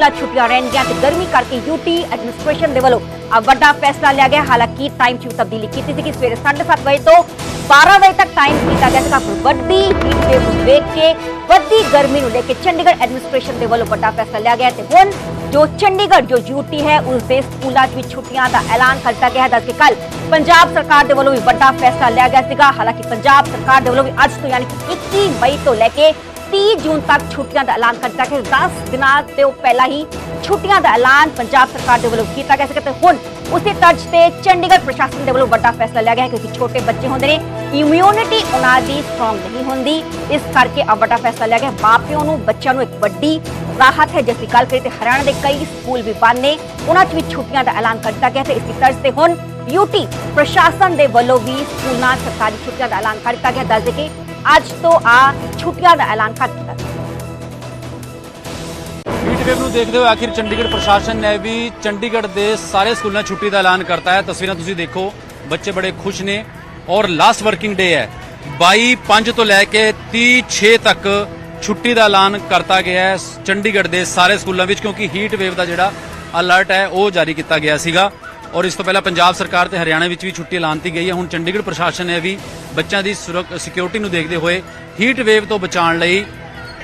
ਸਕੂਲਾਂ ਛੁੱਟੀਆਂ ਰਹਿਣਗੀਆਂ ਤੇ ਗਰਮੀ ਕਰਕੇ ਯੂਟੀ ਐਡਮਿਨਿਸਟ੍ਰੇਸ਼ਨ ਦੇ ਵੱਲੋਂ ਆ ਵੱਡਾ ਫੈਸਲਾ ਲਿਆ ਗਿਆ ਹਾਲਾਂਕਿ ਟਾਈਮ 'ਚ ਤਬਦੀਲੀ ਕੀਤੀ ਸੀ ਕਿ ਸਵੇਰੇ 7:30 ਵਜੇ ਤੋਂ 12 ਵਜੇ ਤੱਕ ਟਾਈਮ ਕੀਤਾ ਗਿਆ ਸੀਗਾ ਪਰ ਵੱਡੀ ਹੀਟ ਵੇਵ ਨੂੰ ਵੇਖ ਕੇ ਵੱਡੀ ਗਰਮੀ ਨੂੰ ਲੈ ਕੇ ਚੰਡੀਗੜ੍ਹ ਐਡਮਿਨਿਸਟ੍ਰੇਸ਼ਨ ਦੇ ਵੱਲੋਂ ਵੱਡਾ ਫੈਸਲਾ ਲਿਆ ਗਿਆ ਤੇ ਹੁਣ ਜੋ ਚੰਡੀਗੜ੍ਹ ਜੋ ਯੂਟੀ ਹੈ ਉਸ ਦੇ ਸਕੂਲਾਂ 'ਚ ਵੀ ਛੁੱਟੀਆਂ ਦਾ ਐਲਾਨ ਕਰ ਦਿੱਤਾ ਗਿਆ ਹੈ ਦੱਸ ਕੇ ਕੱਲ ਪੰਜਾਬ ਸਰਕਾਰ ਦੇ ਵੱਲੋਂ ਵੀ ਵੱਡਾ ਫੈਸਲਾ ਲਿਆ ਗਿਆ ਸੀਗਾ ਹਾਲਾਂਕਿ ਪੰਜਾਬ ਸਰਕਾਰ ਦੇ ਵੱਲੋਂ ਵੀ ਅੱਜ ਤੋਂ ਯਾਨੀ ਕਿ 21 ਮਈ ਤੋਂ ਲੈ ਕੇ 30 ਜੂਨ ਤੱਕ ਛੁੱਟੀਆਂ ਦਾ ਐਲਾਨ ਕਰ ਦਿੱਤਾ ਗਿਆ। 10 ਦਿਨਾਂ ਤੋਂ ਪਹਿਲਾਂ ਹੀ ਛੁੱਟੀਆਂ ਦਾ ਐਲਾਨ ਪੰਜਾਬ ਸਰਕਾਰ ਦੇ ਵੱਲੋਂ ਕੀਤਾ ਗਿਆ ਸੀ ਤੇ ਹੁਣ ਉਸੇ ਤਰਜ਼ ਤੇ ਚੰਡੀਗੜ੍ਹ ਪ੍ਰਸ਼ਾਸਨ ਦੇ ਵੱਲੋਂ ਵੱਡਾ ਫੈਸਲਾ ਲਿਆ ਗਿਆ ਹੈ ਕਿਉਂਕਿ ਛੋਟੇ ਬੱਚੇ ਹੁੰਦੇ ਨੇ ਇਮਿਊਨਿਟੀ ਉਹਨਾਂ ਦੀ ਸਟਰੋਂਗ ਨਹੀਂ ਹੁੰਦੀ। ਇਸ ਕਰਕੇ ਆ ਵੱਡਾ ਫੈਸਲਾ ਲਿਆ ਗਿਆ। ਮਾਪਿਆਂ ਨੂੰ, ਬੱਚਿਆਂ ਨੂੰ ਇੱਕ ਵੱਡੀ ਰਾਹਤ ਹੈ। ਜਿਸ ਦੀ ਗੱਲ ਕਰੀਏ ਤੇ ਹਰਿਆਣਾ ਦੇ ਕਈ ਸਕੂਲ ਵੀ ਬੰਦ ਨੇ, ਉਹਨਾਂ 'ਚ ਵੀ ਛੁੱਟੀਆਂ ਦਾ ਐਲਾਨ ਕਰ ਦਿੱਤਾ ਗਿਆ ਤੇ ਇਸੇ ਤਰਜ਼ ਤੇ ਹੁਣ ਯੂਟੀ ਪ੍ਰਸ਼ਾਸਨ ਦੇ ਵੱਲੋਂ ਵੀ ਸਕੂਲਾਂ, ਸਰਕਾਰੀ ਛੁੱਟੀਆਂ ਦਾ ਐਲਾਨ ਕਰ ਦਿੱਤਾ ਗਿਆ। ਦੱਸ ਦੇ ਕਿ ਅੱਜ ਤੋਂ ਆ ਛੁੱਟੀਆਂ ਦਾ ਐਲਾਨ ਕਰ ਦਿੱਤਾ ਗਿਆ ਨੂੰ ਦੇਖਦੇ ਹੋਏ ਆਖਿਰ ਚੰਡੀਗੜ੍ਹ ਪ੍ਰਸ਼ਾਸਨ ਨੇ ਵੀ ਚੰਡੀਗੜ੍ਹ ਦੇ ਸਾਰੇ ਸਕੂਲਾਂ ਛੁੱਟੀ ਦਾ ਐਲਾਨ ਕਰਤਾ ਹੈ। ਤਸਵੀਰਾਂ ਤੁਸੀਂ ਦੇਖੋ, ਬੱਚੇ ਬੜੇ ਖੁਸ਼ ਨੇ ਔਰ ਲਾਸਟ ਵਰਕਿੰਗ ਡੇ ਹੈ। 22 5 ਤੋਂ ਲੈ ਕੇ 30 6 ਤੱਕ ਛੁੱਟੀ ਦਾ ਐਲਾਨ ਕਰਤਾ ਗਿਆ ਹੈ। ਚੰਡੀਗੜ੍ਹ ਦੇ ਸਾਰੇ ਸਕੂਲਾਂ ਵਿੱਚ ਕਿਉਂਕਿ ਹੀਟ ਵੇਵ ਦਾ ਜਿਹੜਾ ਅਲਰਟ ਹੈ, ਉਹ ਜਾਰੀ ਕੀਤਾ ਗਿਆ ਸੀਗਾ। ਔਰ ਇਸ ਤੋਂ ਪਹਿਲਾਂ ਪੰਜਾਬ ਸਰਕਾਰ ਤੇ ਹਰਿਆਣਾ ਵਿੱਚ ਵੀ ਛੁੱਟੀ ਐਲਾਨਤੀ ਗਈ ਹੈ। ਹੁਣ ਚੰਡੀਗੜ੍ਹ ਪ੍ਰਸ਼ਾਸਨ ਨੇ ਵੀ ਬੱਚਿਆਂ ਦੀ ਸਿਕਿਉਰਿਟੀ ਨੂੰ ਦੇਖਦੇ ਹੋਏ ਹੀਟ ਵੇਵ ਤੋਂ ਬਚਾਉਣ ਲਈ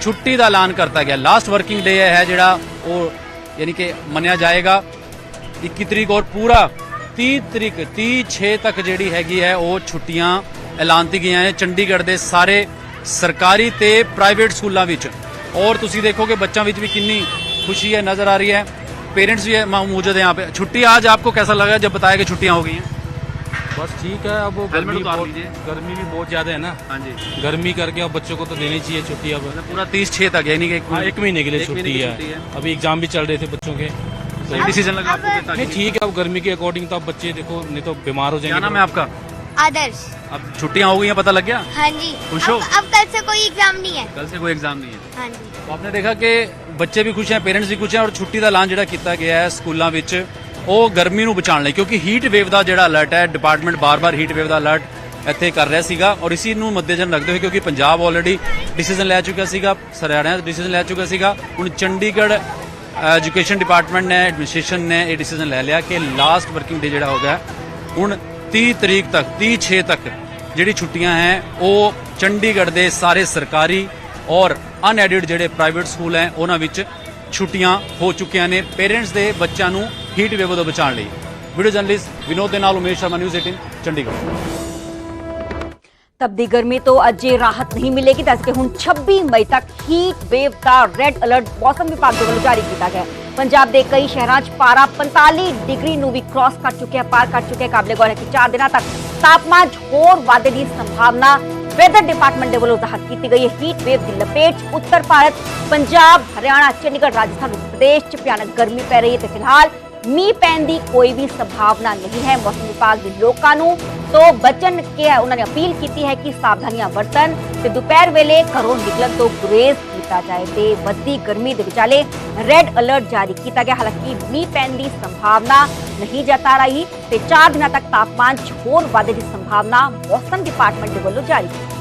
ਛੁੱਟੀ ਦਾ ਐਲਾਨ ਕਰਤਾ ਗਿਆ। ਲਾਸਟ ਵਰਕਿੰਗ ਡੇ ਹੈ ਜਿਹੜਾ ਉਹ ਯਾਨੀ ਕਿ ਮੰਨਿਆ ਜਾਏਗਾ। 21 ਤਰੀਕ ਔਰ ਪੂਰਾ 30 ਤਰੀਕ 36 ਤੱਕ ਜਿਹੜੀ ਹੈਗੀ ਹੈ ਉਹ ਛੁੱਟੀਆਂ ਐਲਾਨਤੀ ਗਈਆਂ ਨੇ ਚੰਡੀਗੜ੍ਹ ਦੇ ਸਾਰੇ ਸਰਕਾਰੀ ਤੇ ਪ੍ਰਾਈਵੇਟ ਸਕੂਲਾਂ ਵਿੱਚ। ਔਰ ਤੁਸੀਂ ਦੇਖੋਗੇ ਬੱਚਿਆਂ ਵਿੱਚ ਵੀ ਕਿੰਨੀ ਖੁਸ਼ੀ ਹੈ, ਨਜ਼ਰ ਆ ਰਹੀ ਹੈ। पेरेंट्स भी है मौजूद है यहाँ पे। छुट्टी आज आपको कैसा लगा जब बताया कि छुट्टियाँ हो गई हैं? बस ठीक है अब हेलमेट गर्मी बहुत गर्मी भी बहुत ज़्यादा है ना। हाँ जी। गर्मी करके अब बच्चों को तो देनी चाहिए छुट्टी अब। पूरा तीस छः तक यानी कि हाँ एक महीने के लिए छुट्टी है। अभी एग्ज़ाम भी चल रहे थे बच्चों के। तो डिसीज़न लगा आपको नहीं ठीक है अब गर्मी के अकॉर्डिंग तो अब बच्चे देखो नहीं तो बीमार हो क्या जाएँगे नाम है आपका? आदर्श। अब छुट्टियाँ हो गई हैं पता लग गया? हाँ जी। खुश हो? अब, कल से कोई एग्ज़ाम नहीं है। कल से कोई एग्ज़ाम नहीं है। हाँ जी। तो आपने देखा कि ਬੱਚੇ ਵੀ ਖੁਸ਼ ਹੈ ਪੇਰੈਂਟਸ ਵੀ ਖੁਸ਼ ਹੈ ਔਰ ਛੁੱਟੀ ਦਾ ਐਲਾਨ ਜਿਹੜਾ ਕੀਤਾ ਗਿਆ ਹੈ ਸਕੂਲਾਂ ਵਿੱਚ, ਉਹ ਗਰਮੀ ਨੂੰ ਬਚਾਉਣ ਲਈ, ਕਿਉਂਕਿ ਹੀਟ ਵੇਵ ਦਾ ਜਿਹੜਾ ਅਲਰਟ ਹੈ ਡਿਪਾਰਟਮੈਂਟ ਬਾਰ-ਬਾਰ ਹੀਟ ਵੇਵ ਦਾ ਅਲਰਟ ਇੱਥੇ ਕਰ ਰਿਹਾ ਸੀਗਾ ਔਰ ਇਸੀ ਨੂੰ ਮੱਦੇਨਜ਼ਰ ਰੱਖਦੇ ਹੋਏ, ਕਿਉਂਕਿ ਪੰਜਾਬ ਆਲਰੇਡੀ ਡਿਸੀਜਨ ਲੈ ਚੁੱਕਾ ਸੀਗਾ, ਹਰਿਆਣਾ ਡਿਸੀਜਨ ਲੈ ਚੁੱਕਾ ਸੀਗਾ, ਹੁਣ ਚੰਡੀਗੜ੍ਹ ਐਜੂਕੇਸ਼ਨ ਡਿਪਾਰਟਮੈਂਟ ਨੇ ਐਡਮਿਨਿਸਟ੍ਰੇਸ਼ਨ ਨੇ ਇਹ ਡਿਸੀਜਨ ਲੈ ਲਿਆ ਕਿ ਲਾਸਟ ਵਰਕਿੰਗ ਡੇ ਜਿਹੜਾ ਹੋ ਗਿਆ, ਹੁਣ 30 ਤਰੀਕ ਤੱਕ 30 6 ਤੱਕ ਜਿਹੜੀ ਛੁੱਟੀਆਂ ਹੈ, ਉਹ ਚੰਡੀਗੜ੍ਹ ਦੇ ਸਾਰੇ ਸਰਕਾਰੀ ਔਰ ਅਨਐਡਿਡ ਜਿਹੜੇ ਪ੍ਰਾਈਵੇਟ ਸਕੂਲ ਹੈ, ਉਹਨਾਂ ਵਿੱਚ ਛੁੱਟੀਆਂ ਹੋ ਚੁੱਕੀਆਂ ਨੇ ਪੇਰੈਂਟਸ ਦੇ ਬੱਚਿਆਂ ਨੂੰ ਹੀਟ ਵੇਵ ਤੋਂ ਬਚਾਉਣ ਲਈ। ਵੀਡੀਓ ਜਰਨਲਿਸਟ ਵਿਨੋਦ ਦੇ ਨਾਲ ਉਮੇਸ਼ ਸ਼ਰਮਾ ਨਿਊਜ਼ 18 ਚੰਡੀਗੜ੍ਹ। ਤਬਦੀ ਗਰਮੀ ਤੋਂ ਅਜੇ ਰਾਹਤ ਨਹੀਂ ਮਿਲੇਗੀ, ਦੱਸ ਕੇ ਹੁਣ 26 ਮਈ ਤੱਕ ਹੀਟ ਵੇਵ ਦਾ ਰੈੱਡ ਅਲਰਟ ਮੌਸਮ ਵਿਭਾਗ ਦੇ ਵੱਲੋਂ ਜਾਰੀ ਕੀਤਾ ਗਿਆ ਪੰਜਾਬ ਦੇ ਕਈ ਸ਼ਹਿਰਾਂ 'ਚ ਪਾਰਾ 45 ਡਿਗਰੀ ਨੂੰ ਵੀ ਕ੍ਰਾਸ ਕਰ ਚੁੱਕਿਆ, ਪਾਰ ਕਰ ਚੁੱਕਿਆ, ਕਾਬਲੇ ਗੌਰ ਹੈ ਕਿ 4 ਦਿਨਾਂ ਤੱਕ ਤਾਪਮਾਨ ਹੋਰ ਵਾਧੇ ਦੀ ਸੰਭਾਵਨਾ ਵੈਦਰ ਡਿਪਾਰਟਮੈਂਟ ਦੇ ਵੱਲੋਂ ਜ਼ਾਹਰ ਕੀਤੀ ਗਈ ਹੈ ਹੀਟ ਵੇਵ ਦੀ ਲਪੇਟ 'ਚ ਉੱਤਰ ਭਾਰਤ, ਪੰਜਾਬ, ਹਰਿਆਣਾ, ਚੰਡੀਗੜ੍ਹ, ਰਾਜਸਥਾਨ, ਉੱਤਰ ਪ੍ਰਦੇਸ਼ 'ਚ ਭਿਆਨਕ ਗਰਮੀ ਪੈ ਰਹੀ ਹੈ ਤੇ ਫਿਲਹਾਲ ਮੀਂਹ ਪੈਣ ਦੀ ਕੋਈ ਵੀ ਸੰਭਾਵਨਾ ਨਹੀਂ ਹੈ। ਮੌਸਮ ਵਿਭਾਗ ਦੇ ਲੋਕਾਂ ਨੂੰ ਤੋਂ ਬਚਣ ਕੇ ਉਹਨਾਂ ਨੇ ਅਪੀਲ ਕੀਤੀ ਹੈ ਕਿ ਸਾਵਧਾਨੀਆਂ ਵਰਤਣ ਤੇ ਦੁਪਹਿਰ ਵੇਲੇ ਘਰੋਂ ਨਿਕਲਣ ਤੋਂ ਗੁਰੇਜ਼ ਕੀਤਾ ਜਾਏ ਤੇ ਵੱਧਦੀ ਗਰਮੀ ਦੇ ਵਿਚਾਲੇ ਰੈੱਡ ਅਲਰਟ ਜਾਰੀ ਕੀਤਾ ਗਿਆ। ਹਾਲਾਂਕਿ ਮੀਂਹ ਪੈਣ ਦੀ ਸੰਭਾਵਨਾ ਨਹੀਂ ਜਤਾ ਰਹੀ ਤੇ 4 ਦਿਨਾਂ ਤੱਕ ਤਾਪਮਾਨ 'ਚ ਹੋਰ ਵਾਧੇ ਦੀ ਸੰਭਾਵਨਾ ਮੌਸਮ ਡਿਪਾਰਟਮੈਂਟ ਦੇ ਵੱਲੋਂ ਜਾਰੀ ਕੀਤੀ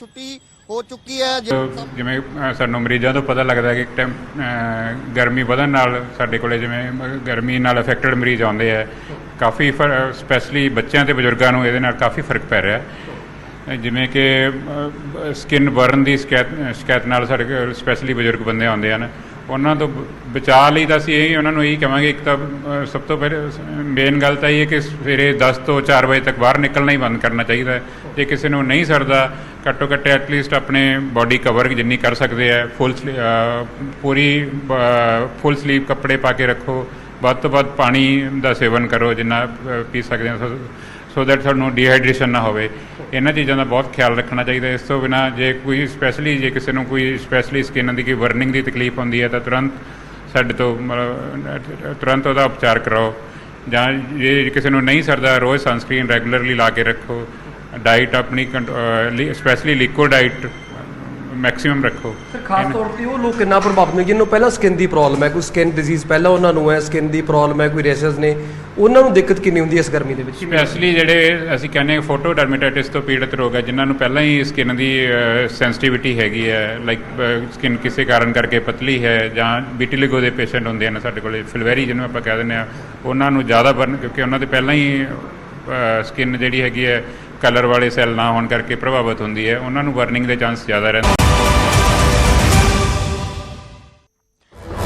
ਛੁੱਟੀ ਹੋ ਚੁੱਕੀ ਹੈ ਜਿਵੇਂ ਸਾਨੂੰ ਮਰੀਜ਼ਾਂ ਤੋਂ ਪਤਾ ਲੱਗਦਾ ਹੈ ਕਿ ਟੈਂਪ ਅ, ਗਰਮੀ ਵਧਣ ਨਾਲ ਸਾਡੇ ਕੋਲੇ ਜਿਵੇਂ ਗਰਮੀ ਨਾਲ ਅਫੈਕਟਡ ਮਰੀਜ਼ ਆਉਂਦੇ ਆ ਕਾਫੀ ਸਪੈਸ਼ਲੀ ਬੱਚਿਆਂ ਤੇ ਬਜ਼ੁਰਗਾਂ ਨੂੰ ਇਹਦੇ ਨਾਲ ਕਾਫੀ ਫ਼ਰਕ ਪੈ ਰਿਹਾ। ਜਿਵੇਂ ਕਿ ਸਕਿਨ ਬਰਨ ਦੀ ਸ਼ਿਕਾਇਤ ਨਾਲ ਸਾਡੇ ਸਪੈਸ਼ਲੀ ਬਜ਼ੁਰਗ ਬੰਦੇ ਆਉਂਦੇ ਹਨ। ਉਹਨਾਂ ਤੋਂ ਬ- ਬਚਾਅ ਲਈ ਤਾਂ ਅਸੀਂ ਇਹ ਉਹਨਾਂ ਨੂੰ ਇਹੀ ਕਹਾਂਗੇ ਇੱਕ ਤਾਂ ਸਭ ਤੋਂ ਪਹਿਲੇ ਮੇਨ ਗੱਲ ਤਾਂ ਇਹ ਹੈ ਕਿ ਸਵੇਰੇ 10 ਤੋਂ 4 ਵਜੇ ਤੱਕ ਬਾਹਰ ਨਿਕਲਣਾ ਹੀ ਬੰਦ ਕਰਨਾ ਚਾਹੀਦਾ ਹੈ। ਜੇ ਕਿਸੇ ਨੂੰ ਨਹੀਂ ਸਰਦਾ ਘੱਟੋ ਘੱਟ ਐਟਲੀਸਟ ਆਪਣੇ ਬਾਡੀ ਕਵਰ ਜਿੰਨੀ ਕਰ ਸਕਦੇ ਆ ਫੁੱਲ ਪੂਰੀ ਫੁੱਲ ਸਲੀਵ ਕੱਪੜੇ ਪਾ ਕੇ ਰੱਖੋ, ਵੱਧ ਤੋਂ ਵੱਧ ਪਾਣੀ ਦਾ ਸੇਵਨ ਕਰੋ ਜਿੰਨਾ ਪੀ ਸਕਦੇ ਆ ਸੋ ਦੈਟ ਤੁਹਾਨੂੰ ਡੀਹਾਈਡਰੇਸ਼ਨ ਨਾ ਹੋਵੇ। ਇਹਨਾਂ ਚੀਜ਼ਾਂ ਦਾ ਬਹੁਤ ਖਿਆਲ ਰੱਖਣਾ ਚਾਹੀਦਾ ਇਸ ਤੋਂ ਬਿਨਾ ਜੇ ਕੋਈ ਸਪੈਸ਼ਲੀ ਜੇ ਕਿਸੇ ਨੂੰ ਕੋਈ ਸਪੈਸ਼ਲੀ ਸਕਿਨ ਦੀ ਕੋਈ ਬਰਨਿੰਗ ਦੀ ਤਕਲੀਫ ਹੁੰਦੀ ਹੈ, ਤਾਂ ਤੁਰੰਤ ਸਾਡੇ ਤੋਂ, ਮਤਲਬ, ਤੁਰੰਤ ਉਹਦਾ ਉਪਚਾਰ ਕਰਾਓ। ਜਾਂ ਜੇ ਕਿਸੇ ਨੂੰ ਨਹੀਂ ਸਰਦਾ, ਰੋਜ਼ ਸਨਸਕ੍ਰੀਨ ਰੈਗੂਲਰਲੀ ਲਾ ਕੇ ਰੱਖੋ। ਡਾਈਟ ਆਪਣੀ ਸਪੈਸ਼ਲੀ ਲਿਕੁਇਡ ਡਾਈਟ ਮੈਕਸਿਮਮ ਰੱਖੋ। ਸਰ ਖਾਸ ਤੌਰ ਤੇ ਉਹ ਲੋਕ ਕਿੰਨਾ ਪ੍ਰਭਾਵਿਤ ਨੇ ਜਿਹਨੂੰ ਪਹਿਲਾਂ ਸਕਿਨ ਦੀ ਪ੍ਰੋਬਲਮ ਹੈ ਕੋਈ ਸਕਿਨ ਡਿਜ਼ੀਜ਼ ਪਹਿਲਾਂ ਉਹਨਾਂ ਨੂੰ ਹੈ ਸਕਿਨ ਦੀ ਪ੍ਰੋਬਲਮ ਹੈ ਕੋਈ ਰੈਸ਼ਸ ਨੇ ਉਹਨਾਂ ਨੂੰ ਦਿੱਕਤ ਕਿੰਨੀ ਹੁੰਦੀ ਹੈ ਇਸ ਗਰਮੀ ਦੇ ਵਿੱਚ? ਸਪੈਸ਼ਲੀ ਜਿਹੜੇ ਅਸੀਂ ਕਹਿੰਦੇ ਹਾਂ ਫੋਟੋ ਡਰਮੇਟਾਈਟਿਸ ਤੋਂ ਪੀੜਤ ਰੋਗ ਹੈ ਜਿਨ੍ਹਾਂ ਨੂੰ ਪਹਿਲਾਂ ਹੀ ਸਕਿਨ ਦੀ ਸੈਂਸਿਟੀਵਿਟੀ ਹੈਗੀ ਹੈ ਲਾਈਕ ਸਕਿਨ ਕਿਸੇ ਕਾਰਨ ਕਰਕੇ ਪਤਲੀ ਹੈ ਜਾਂ ਵਿਟਿਲਿਗੋ ਦੇ ਪੇਸ਼ੈਂਟ ਹੁੰਦੇ ਹਨ ਸਾਡੇ ਕੋਲੇ ਫਿਲਵੈਰੀ ਜਿਹਨੂੰ ਆਪਾਂ ਕਹਿ ਦਿੰਦੇ ਆ ਉਹਨਾਂ ਨੂੰ ਜ਼ਿਆਦਾ ਬਰਨ ਕਿਉਂਕਿ ਉਹਨਾਂ ਦੇ ਪਹਿਲਾਂ ਹੀ ਸਕਿਨ ਜਿਹੜੀ ਹੈਗੀ ਹੈ ਕਲਰ ਵਾਲੇ ਸੈੱਲ ਨਾ ਹੋਣ ਕਰਕੇ ਪ੍ਰਭਾਵਿਤ ਹੁੰਦੀ ਹੈ। ਉਹਨਾਂ ਨੂੰ ਬਰਨਿੰਗ ਦੇ ਚਾਂਸ ਜ਼ਿਆਦਾ ਰਹਿੰਦੇ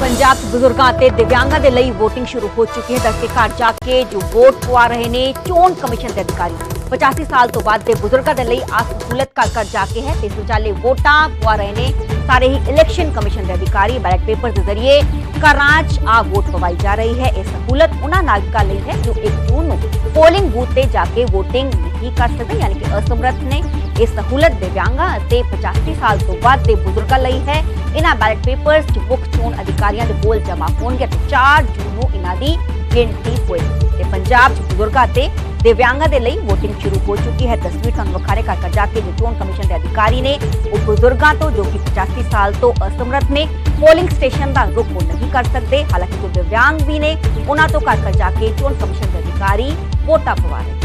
ਪੰਜਾਬ 'ਚ ਬਜ਼ੁਰਗਾਂ ਅਤੇ ਦਿਵਿਆਂਗਾਂ ਦੇ ਲਈ VOTING ਸ਼ੁਰੂ ਹੋ ਚੁੱਕੀ ਹੈ। ਦੱਸਦੇ ਘਰ ਜਾ ਕੇ ਜੋ ਵੋਟ ਪਵਾ ਰਹੇ ਨੇ, ਚੋਣ ਕਮਿਸ਼ਨ ਦੇ ਅਧਿਕਾਰੀ। 85 ਸਾਲ ਤੋਂ ਬਾਅਦ ਦੇ ਬਜ਼ੁਰਗਾਂ ਦੇ ਲਈ ਆ ਸਹੂਲਤ ਘਰ ਘਰ ਜਾ ਕੇ ਹੈ ਤੇ ਸੁਚਾਲੇ ਵੋਟਾਂ ਪਵਾ ਰਹੇ ਨੇ। ਸਾਰੇ ਹੀ ਇਲੈਕਸ਼ਨ ਕਮਿਸ਼ਨ ਦੇ ਅਧਿਕਾਰੀ ਬੈਲਟ ਪੇਪਰ ਦੇ ਜ਼ਰੀਏ ਘਰਾਂ 'ਚ ਆ ਵੋਟ ਪਵਾਈ ਜਾ ਰਹੀ ਹੈ ਇਹ ਸਹੂਲਤ ਉਹਨਾਂ ਨਾਗਰਿਕਾਂ ਲਈ ਹੈ ਜੋ 1 ਜੂਨ ਨੂੰ ਪੋਲਿੰਗ ਬੂਥ ਤੇ ਜਾ ਕੇ VOTING ਨਹੀਂ ਕਰ ਸਕਦੇ ਯਾਨੀ ਕਿ ਅਸਮਰੱਥ ਨੇ ਇਹ ਸਹੂਲਤ ਦਿਵਿਆਂਗਾਂ ਅਤੇ 85 ਸਾਲ ਤੋਂ ਵੱਧ ਦੇ ਬਜ਼ੁਰਗਾਂ ਲਈ ਹੈ ਇਹਨਾਂ ਬੈਲਟ ਪੇਪਰਸ ਜੋ ਮੁੱਖ ਚੋਣ ਅਧਿਕਾਰੀਆਂ ਦੇ ਕੋਲ ਜਮ੍ਹਾਂ ਹੋਣਗੇ ਤੇ 4 ਜੂਨ ਨੂੰ ਇਹਨਾਂ ਦੀ ਗਿਣਤੀ ਹੋਏਗੀ ਤੇ ਪੰਜਾਬ 'ਚ ਬਜ਼ੁਰਗਾਂ ਤੇ ਦਿਵਿਆਂਗਾਂ ਦੇ ਲਈ VOTING ਸ਼ੁਰੂ ਹੋ ਚੁੱਕੀ ਹੈ ਤਸਵੀਰ ਤੁਹਾਨੂੰ ਵਿਖਾਰੇ ਕਰ ਕਰ ਜਾ ਕੇ ਜੋ ਚੋਣ ਕਮਿਸ਼ਨ ਦੇ ਅਧਿਕਾਰੀ ਨੇ ਉਹ ਬਜ਼ੁਰਗਾਂ ਤੋਂ ਜੋ ਕਿ 85 ਸਾਲ ਤੋਂ ਅਸਮਰੱਥ ਨੇ ਪੋਲਿੰਗ ਸਟੇਸ਼ਨ ਦਾ ਰੁਖ ਉਹ ਨਹੀਂ ਕਰ ਸਕਦੇ ਹਾਲਾਂਕਿ ਜੋ ਦਿਵਿਆਂਗ ਵੀ ਨੇ ਉਹਨਾਂ ਤੋਂ ਘਰ ਘਰ ਜਾ ਕੇ ਚੋਣ ਕਮਿਸ਼ਨ ਦੇ ਅਧਿਕਾਰੀ ਵੋਟਾਂ ਪਵਾ ਰਹੇ ਨੇ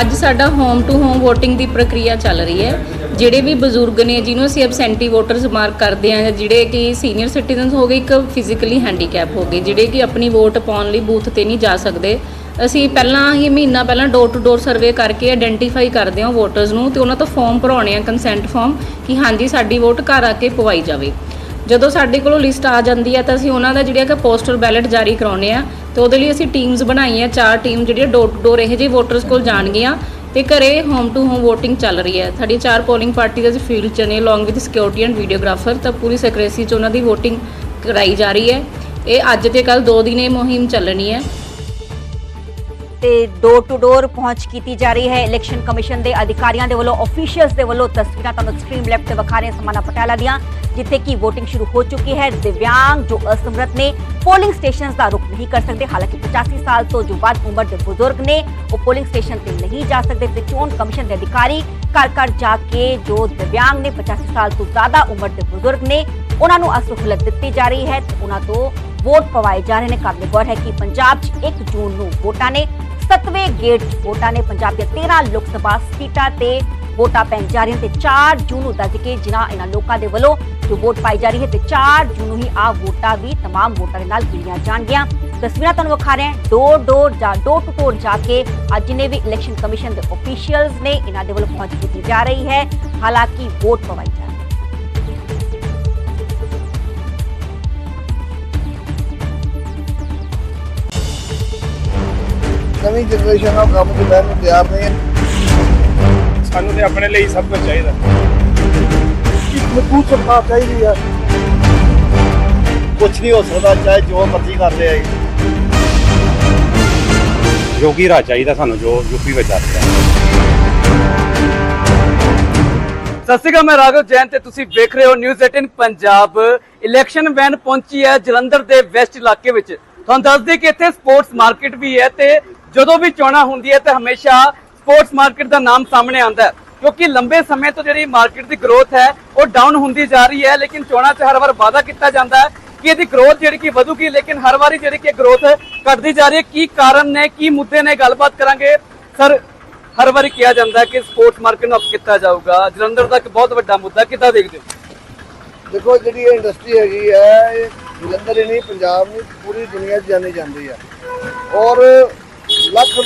ਅੱਜ ਸਾਡਾ ਹੋਮ ਟੂ ਹੋਮ VOTING ਦੀ ਪ੍ਰਕਿਰਿਆ ਚੱਲ ਰਹੀ ਹੈ ਜਿਹੜੇ ਵੀ ਬਜ਼ੁਰਗ ਨੇ ਜਿਹਨੂੰ ਅਸੀਂ ਐਬਸੈਂਟੀ ਵੋਟਰਸ ਮਾਰਕ ਕਰਦੇ ਹਾਂ, ਜਿਹੜੇ ਕਿ ਸੀਨੀਅਰ ਸਿਟੀਜ਼ਨਸ ਹੋ ਗਏ, ਇੱਕ ਫਿਜ਼ੀਕਲੀ ਹੈਂਡੀਕੈਪ ਹੋ ਗਏ, ਜਿਹੜੇ ਕਿ ਆਪਣੀ ਵੋਟ ਪਾਉਣ ਲਈ ਬੂਥ ਤੇ ਨਹੀਂ ਜਾ ਸਕਦੇ। ਅਸੀਂ ਪਹਿਲਾਂ ਹੀ ਮਹੀਨਾ ਪਹਿਲਾਂ ਡੋਰ ਟੂ ਡੋਰ ਸਰਵੇ ਕਰਕੇ ਆਇਡੈਂਟੀਫਾਈ ਕਰਦੇ ਹਾਂ ਵੋਟਰਸ ਨੂੰ ਤੇ ਉਹਨਾਂ ਤੋਂ ਫਾਰਮ ਭਰਾਉਣੇ ਆ ਕੰਸੈਂਟ ਫਾਰਮ ਕਿ ਹਾਂਜੀ, ਸਾਡੀ ਵੋਟ ਘਰ ਆ ਕੇ ਪਵਾਈ ਜਾਵੇ। ਜਦੋਂ ਸਾਡੇ ਕੋਲੋਂ ਲਿਸਟ ਆ ਜਾਂਦੀ ਹੈ ਤਾਂ ਅਸੀਂ ਉਹਨਾਂ ਦਾ ਜਿਹੜਾ ਕਿ ਪੋਸਟਲ ਬੈਲਟ ਜਾਰੀ ਕਰਾਉਨੇ ਆ ਤੇ ਉਹਦੇ ਲਈ ਅਸੀਂ ਟੀਮਸ ਬਣਾਈਆਂ, ਚਾਰ ਟੀਮ ਜਿਹੜੀਆਂ ਡੋਰ ਟੂ ਡੋਰ ਇਹੋ ਜਿਹੇ ਵੋਟਰਸ ਕੋਲ ਜਾਣਗੀਆਂ। ਤੇ ਘਰੇ ਹੋਮ ਟੂ ਹੋਮ VOTING ਚੱਲ ਰਹੀ ਹੈ। ਸਾਡੀ ਚਾਰ ਪੋਲਿੰਗ ਪਾਰਟੀ ਦੇ ਫੀਲਡ ਚ ਨੇ along with security and videographer ਤਾਂ ਪੂਰੀ ਸਕਰੇਸੀ ਚ ਉਹਨਾਂ ਦੀ VOTING ਕਰਾਈ ਜਾ ਰਹੀ ਹੈ। ਇਹ ਅੱਜ ਤੇ ਕੱਲ ਦੋ ਦਿਨ ਇਹ ਮੁਹਿੰਮ ਚੱਲਣੀ ਹੈ। ਤੇ ਡੋਰ ਟੂ ਡੋਰ ਪਹੁੰਚ ਕੀਤੀ ਜਾ ਰਹੀ ਹੈ। ਇਲੈਕਸ਼ਨ ਕਮਿਸ਼ਨ ਦੇ ਅਧਿਕਾਰੀਆਂ ਦੇ ਵੱਲੋਂ ਅਫੀਸ਼ੀਅਲਸ ਦੇ ਵੱਲੋਂ ਤਸਵੀਰਾਂ ਤੁਹਾਨੂੰ ਐਕਸਟ੍ਰੀਮ ਲੈਫਟ ਤੇ ਵਿਖਾ ਰਹੇ ਹਾਂ। ਸਮਾਨਾ ਪਟਿਆਲਾ ਦੀਆਂ। ਜਿੱਥੇ ਕਿ VOTING ਸ਼ੁਰੂ ਹੋ ਚੁੱਕੀ ਹੈ। ਦਿਵਿਆਂਗ ਜੋ ਅਸਮਰਥ ਨੇ ਪੋਲਿੰਗ ਸਟੇਸ਼ਨਸ ਦਾ ਰੁਖ ਨਹੀਂ ਕਰ ਸਕਦੇ। ਹਾਲਾਂਕਿ 85 ਸਾਲ ਤੋਂ ਜੋ ਵੱਧ ਉਮਰ ਦੇ ਬਜ਼ੁਰਗ ਨੇ, ਉਹ ਪੋਲਿੰਗ ਸਟੇਸ਼ਨ ਤੇ ਨਹੀਂ ਜਾ ਸਕਦੇ। ਤੇ ਚੋਣ ਕਮਿਸ਼ਨ ਦੇ ਅਧਿਕਾਰੀ ਘਰ ਘਰ ਜਾ ਕੇ ਜੋ ਦਿਵਿਆਂਗ ਨੇ 85 ਸਾਲ ਤੋਂ ਜ਼ਿਆਦਾ ਉਮਰ ਦੇ ਬਜ਼ੁਰਗ ਨੇ, ਉਹਨਾਂ ਨੂੰ ਇਹ ਦਿੱਤੀ ਜਾ ਰਹੀ ਹੈ ਤੇ ਉਹਨਾਂ ਤੋਂ ਵੋਟ ਪਵਾਏ ਜਾ ਰਹੇ ਨੇ। ਕਾਬਲੇ ਗੌਰ ਹੈ ਕਿ ਪੰਜਾਬ 'ਚ 1 ਜੂਨ ਨੂੰ ਵੋਟਾਂ ਨੇ, ਸੱਤਵੇਂ ਗੇਟ 'ਚ ਵੋਟਾਂ ਨੇ। ਪੰਜਾਬ ਦੀਆਂ 13 ਲੋਕ ਸਭਾ ਸੀਟਾਂ ਤੇ ਵੋਟਾਂ ਪੈਣ ਜਾ ਰਹੀਆਂ ਤੇ 4 ਜੂਨ ਨੂੰ ਦੱਸ ਕੇ ਜਿਨ੍ਹਾਂ ਇਹਨਾਂ ਲੋਕਾਂ ਦੇ ਵੱਲੋਂ ਜੋ ਵੋਟ ਪਾਈ ਜਾ ਰਹੀ ਹੈ ਤੇ 4 ਜੂਨ ਨੂੰ ਹੀ ਆ ਵੋਟਾਂ ਵੀ तमाम ਵੋਟਾਂ ਦੇ ਨਾਲ ਗਿਣੀਆਂ ਜਾਣਗੀਆਂ ਤਸਵੀਰਾਂ ਤੁਹਾਨੂੰ ਵਿਖਾ ਰਹੇ ਹਾਂ ਡੋਰ ਡੋਰ ਜਾਂ ਡੋਰ ਟੂ ਡੋਰ ਜਾ ਕੇ ਅੱਜ ਜਿੰਨੇ ਵੀ ਇਲੈਕਸ਼ਨ ਕਮਿਸ਼ਨ ਦੇ ਅਫੀਸ਼ੀਅਲਸ ਨੇ ਇਹਨਾਂ ਦੇ ਵੱਲੋਂ ਪਹੁੰਚ ਕੀਤੀ ਜਾ ਰਹੀ ਹੈ ਹਾਲਾਂਕਿ ਵੋਟ ਪਵਾਈ ਜਾ ਰਹੀ ਹੈ ਨਵੀਂ ਜਨਰੇਸ਼ਨ ਨਾਲ ਕੰਮ ਚ ਲੈਣ ਨੂੰ ਤਿਆਰ ਨਹੀਂ ਹੈ ਸਾਨੂੰ ਤੇ ਆਪਣੇ ਲਈ ਸਭ ਕੁਝ ਚਾਹੀਦਾ। ਇੱਕ ਮਜ਼ਬੂਤ ਸਰਕਾਰ ਚਾਹੀਦੀ ਹੈ ਕੁਝ ਨਹੀਂ ਹੋ ਸਕਦਾ ਚਾਹੇ ਜੋ ਮਰਜ਼ੀ ਕਰਦੇ ਆਏ ਯੋਗੀ ਰਾਜ ਚਾਹੀਦਾ ਸਾਨੂੰ ਜੋ ਯੂਪੀ ਵਿੱਚ ਆ ਰਿਹਾ। ਸਤਿ ਸ਼੍ਰੀ ਅਕਾਲ ਮੈਂ ਰਾਘਵ ਜੈਨ ਤੇ ਤੁਸੀਂ ਵੇਖ ਰਹੇ ਹੋ ਨਿਊਜ਼ 18 ਪੰਜਾਬ। ਇਲੈਕਸ਼ਨ ਵੈਨ ਪਹੁੰਚੀ ਹੈ ਜਲੰਧਰ ਦੇ ਵੈਸਟ ਇਲਾਕੇ ਵਿੱਚ। ਤੁਹਾਨੂੰ ਦੱਸ ਦਈਏ ਕਿ ਇੱਥੇ ਸਪੋਰਟਸ ਮਾਰਕੀਟ ਵੀ ਹੈ ਤੇ ਜਦੋਂ ਵੀ ਚੋਣਾਂ ਹੁੰਦੀ ਹੈ ਤੇ ਹਮੇਸ਼ਾ ਸਪੋਰਟਸ ਮਾਰਕੀਟ ਦਾ ਨਾਮ ਸਾਹਮਣੇ ਆਉਂਦਾ ਹੈ, ਕਿਉਂਕਿ ਲੰਬੇ ਸਮੇਂ ਤੋਂ ਜਿਹੜੀ ਮਾਰਕੀਟ ਦੀ ਗਰੋਥ ਹੈ, ਉਹ ਡਾਊਨ ਹੁੰਦੀ ਜਾ ਰਹੀ ਹੈ, ਲੇਕਿਨ ਚੋਣਾਂ 'ਚ ਹਰ ਵਾਰ ਵਾਅਦਾ ਕੀਤਾ ਜਾਂਦਾ ਹੈ ਕਿ ਇਹਦੀ ਗਰੋਥ ਜਿਹੜੀ ਕਿ ਵਧੂਗੀ, ਲੇਕਿਨ ਹਰ ਵਾਰੀ ਜਿਹੜੀ ਕਿ ਗਰੋਥ ਘਟਦੀ ਜਾ ਰਹੀ ਹੈ, ਕੀ ਕਾਰਨ ਨੇ, ਕੀ ਮੁੱਦੇ ਨੇ, ਗੱਲਬਾਤ ਕਰਾਂਗੇ। ਸਰ, ਹਰ ਵਾਰੀ ਕਿਹਾ ਜਾਂਦਾ ਕਿ ਸਪੋਰਟਸ ਮਾਰਕੀਟ ਨੂੰ ਅਪ ਕੀਤਾ ਜਾਊਗਾ। ਜਲੰਧਰ ਦਾ ਇੱਕ ਬਹੁਤ ਵੱਡਾ ਮੁੱਦਾ ਕਿੱਦਾਂ ਦੇਖਦੇ ਹੋ? ਦੇਖੋ, ਜਿਹੜੀ ਇਹ ਇੰਡਸਟਰੀ ਹੈਗੀ ਹੈ, ਇਹ ਜਲੰਧਰ ਹੀ ਨਹੀਂ, ਪੰਜਾਬ ਨਹੀਂ, ਪੂਰੀ ਦੁਨੀਆ 'ਚ ਜਾਣੀ ਜਾਂਦੀ ਹੈ। ਔਰ ਲੱਖ